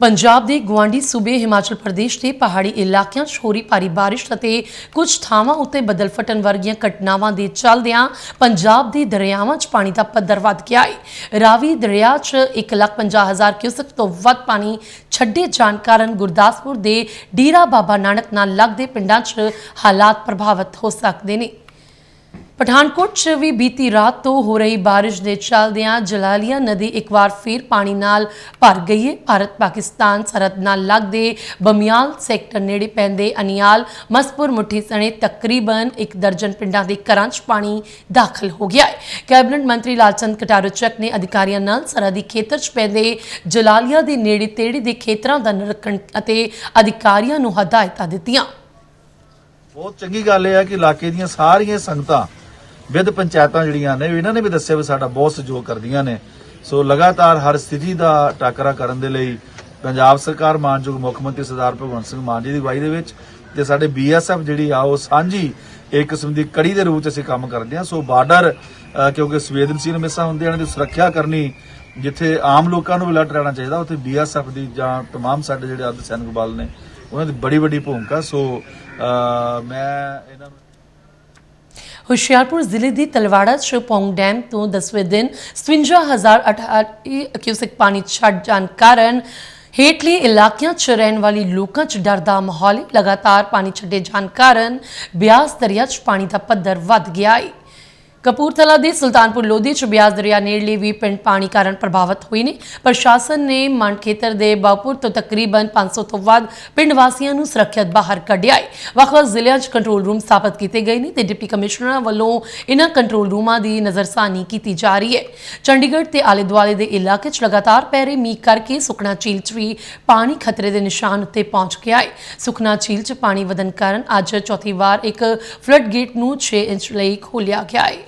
ਪੰਜਾਬ ਦੇ ਗਵਾਂਢੀ ਸੂਬੇ ਹਿਮਾਚਲ ਪ੍ਰਦੇਸ਼ ਦੇ ਪਹਾੜੀ ਇਲਾਕਿਆਂ 'ਚ ਹੋ ਰਹੀ ਭਾਰੀ ਬਾਰਿਸ਼ ਅਤੇ ਕੁਝ ਥਾਵਾਂ ਉੱਤੇ ਬੱਦਲ ਫਟਣ ਵਰਗੀਆਂ ਘਟਨਾਵਾਂ ਦੇ ਚੱਲਦਿਆਂ ਪੰਜਾਬ ਦੇ ਦਰਿਆਵਾਂ 'ਚ ਪਾਣੀ ਦਾ ਪੱਧਰ ਵੱਧ ਗਿਆ ਹੈ ਰਾਵੀ ਦਰਿਆ 'ਚ 1,50,000 ਕਿਊਸਕ ਤੋਂ ਵੱਧ ਪਾਣੀ ਛੱਡੇ ਜਾਣ ਕਾਰਨ ਗੁਰਦਾਸਪੁਰ ਦੇ ਡੇਰਾ ਬਾਬਾ ਨਾਨਕ ਨਾਲ ਲੱਗਦੇ ਪਿੰਡਾਂ 'ਚ ਹਾਲਾਤ ਪ੍ਰਭਾਵਿਤ ਹੋ ਸਕਦੇ ਨੇ। ਪਠਾਨਕੋਟ 'ਚ ਵੀ ਬੀਤੀ ਰਾਤ ਤੋਂ ਹੋ ਰਹੀ ਬਾਰਿਸ਼ ਦੇ ਚੱਲਦਿਆਂ ਜਲਾਲੀਆ ਨਦੀ ਇੱਕ ਵਾਰ ਫਿਰ ਪਾਣੀ ਨਾਲ ਭਰ ਗਈ ਹੈ। ਭਾਰਤ, ਪਾਕਿਸਤਾਨ ਸਰਹੱਦ ਨਾਲ ਲੱਗਦੇ ਬਮਿਆਲ ਸੈਕਟਰ ਨੇੜੇ ਪੈਂਦੇ ਅਨਿਆਲ, ਮਸਪੁਰ, ਮੁੱਠੀ ਸਣੇ ਤਕਰੀਬਨ ਇੱਕ ਦਰਜਨ ਪਿੰਡਾਂ ਦੇ ਘਰਾਂ 'ਚ ਪਾਣੀ ਦਾਖਲ ਹੋ ਗਿਆ ਹੈ। ਕੈਬਨਿਟ ਮੰਤਰੀ ਲਾਲਚੰਦ ਕਟਾਰੂ ਚੱਕ ਨੇ ਅਧਿਕਾਰੀਆਂ ਨਾਲ ਸਰਹੱਦੀ ਖੇਤਰ 'ਚ ਪੈਂਦੇ ਜਲਾਲੀਆ ਦੇ ਨੇੜੇ ਤੇੜੇ ਦੇ ਖੇਤਰਾਂ ਦਾ ਨਿਰੀਖਣ ਅਤੇ ਅਧਿਕਾਰੀਆਂ ਨੂੰ ਹਦਾਇਤਾਂ ਦਿੱਤੀਆਂ। ਬਹੁਤ ਚੰਗੀ ਗੱਲ ਇਹ ਹੈ ਕਿ ਇਲਾਕੇ ਦੀਆਂ ਸਾਰੀਆਂ ਸੰਗਤਾਂ ਵਿਦ ਪੰਚਾਇਤਾਂ ਜਿਹੜੀਆਂ ਨੇ, ਇਹਨਾਂ ਨੇ ਵੀ ਦੱਸਿਆ ਵੀ ਸਾਡਾ ਬਹੁਤ ਸਹਿਯੋਗ ਕਰਦੀਆਂ ਨੇ। ਸੋ ਲਗਾਤਾਰ ਹਰ ਸਥਿਤੀ ਦਾ ਟਾਕਰਾ ਕਰਨ ਦੇ ਲਈ ਪੰਜਾਬ ਸਰਕਾਰ, ਮਾਨਯੋਗ ਮੁੱਖ ਮੰਤਰੀ ਸਰਦਾਰ ਭਗਵੰਤ ਸਿੰਘ ਮਾਨ ਜੀ ਦੀ ਅਗਵਾਈ ਦੇ ਵਿੱਚ ਤੇ ਸਾਡੇ ਬੀਐਸਐਫ ਜਿਹੜੀ ਆ, ਉਹ ਸਾਂਝੀ ਇੱਕ ਕਿਸਮ ਦੀ ਕੜੀ ਦੇ ਰੂਪ 'ਚ ਅਸੀਂ ਕੰਮ ਕਰਦੇ ਹਾਂ। ਸੋ ਬਾਰਡਰ ਕਿਉਂਕਿ ਸੰਵੇਦਨਸ਼ੀਲ ਮਿਸਾਂ ਹੁੰਦੇ ਨੇ, ਦੀ ਸੁਰੱਖਿਆ ਕਰਨੀ ਜਿੱਥੇ ਆਮ ਲੋਕਾਂ ਨੂੰ ਅਲਰਟ ਰਹਿਣਾ ਚਾਹੀਦਾ, ਉੱਥੇ ਬੀਐਸਐਫ ਦੀ ਜਾਂ ਤਮਾਮ ਸਾਡੇ ਜਿਹੜੇ ਅਰਧ ਸੈਨਿਕ ਬਲ ਨੇ, ਉਹਨਾਂ ਦੀ ਬੜੀ ਵੱਡੀ ਭੂਮਿਕਾ। ਸੋ ਮੈਂ ਇਹਨਾਂ ਨੂੰ ਹੁਸ਼ਿਆਰਪੁਰ ਜ਼ਿਲ੍ਹੇ ਦੀ ਤਲਵਾੜਾ ਚ ਪੌਂਗ ਡੈਮ ਤੋਂ 10ਵੇਂ ਦਿਨ 57088 ਕਿਊਸੈਕ ਪਾਣੀ ਛੱਡ ਜਾਣ ਕਾਰਨ ਹੇਠਲੇ ਇਲਾਕਿਆਂ 'ਚ ਰਹਿਣ ਵਾਲੇ ਲੋਕਾਂ 'ਚ ਡਰ ਦਾ ਮਾਹੌਲ ਹੈ ਲਗਾਤਾਰ ਪਾਣੀ ਛੱਡੇ ਜਾਣ ਕਾਰਨ ਬਿਆਸ ਦਰਿਆ 'ਚ ਪਾਣੀ ਦਾ ਪੱਧਰ ਵੱਧ ਗਿਆ ਹੈ ਕਪੂਰਥਲਾ ਦੇ ਸੁਲਤਾਨਪੁਰ ਲੋਧੀ ਚ ਬਿਆਸ ਦਰਿਆ ਨੇੜਲੇ ਵੀ ਪਿੰਡ ਪਾਣੀ ਕਾਰਨ ਪ੍ਰਭਾਵਿਤ ਹੋਏ ਨੇ ਪ੍ਰਸ਼ਾਸਨ ਨੇ ਮੰਡ ਖੇਤਰ ਦੇ ਬਾਪੁਰ ਤੋਂ ਤਕਰੀਬਨ 500 ਤੋਂ ਵੱਧ ਪਿੰਡ ਵਾਸੀਆਂ ਨੂੰ ਸੁਰੱਖਿਅਤ ਬਾਹਰ ਕੱਢਿਆ ਹੈ। ਵੱਖ-ਵੱਖ ਜ਼ਿਲ੍ਹਿਆਂ 'ਚ ਕੰਟਰੋਲ ਰੂਮ ਸਥਾਪਿਤ ਕੀਤੇ ਗਏ ਨੇ ਤੇ ਡਿਪਟੀ ਕਮਿਸ਼ਨਰਾਂ ਵੱਲੋਂ ਇਹਨਾਂ ਕੰਟਰੋਲ ਰੂਮਾਂ ਦੀ ਨਜ਼ਰਸਾਨੀ ਕੀਤੀ ਜਾ ਰਹੀ ਹੈ। ਚੰਡੀਗੜ੍ਹ ਤੇ ਆਲੇ-ਦੁਆਲੇ ਦੇ ਇਲਾਕੇ 'ਚ ਲਗਾਤਾਰ ਪੈ ਰਹੇ ਮੀਂਹ ਕਰਕੇ ਸੁਖਨਾ ਝੀਲ 'ਚ ਵੀ ਪਾਣੀ ਖਤਰੇ ਦੇ ਨਿਸ਼ਾਨ ਉੱਤੇ ਪਹੁੰਚ ਗਿਆ ਹੈ। ਸੁਖਨਾ ਝੀਲ 'ਚ ਪਾਣੀ ਵਧਣ ਕਾਰਨ ਅੱਜ ਚੌਥੀ ਵਾਰ ਇੱਕ ਫਲੱਡ ਗੇਟ ਨੂੰ 6 ਇੰਚ ਲਈ ਖੋਲ੍ਹਿਆ ਗਿਆ ਹੈ।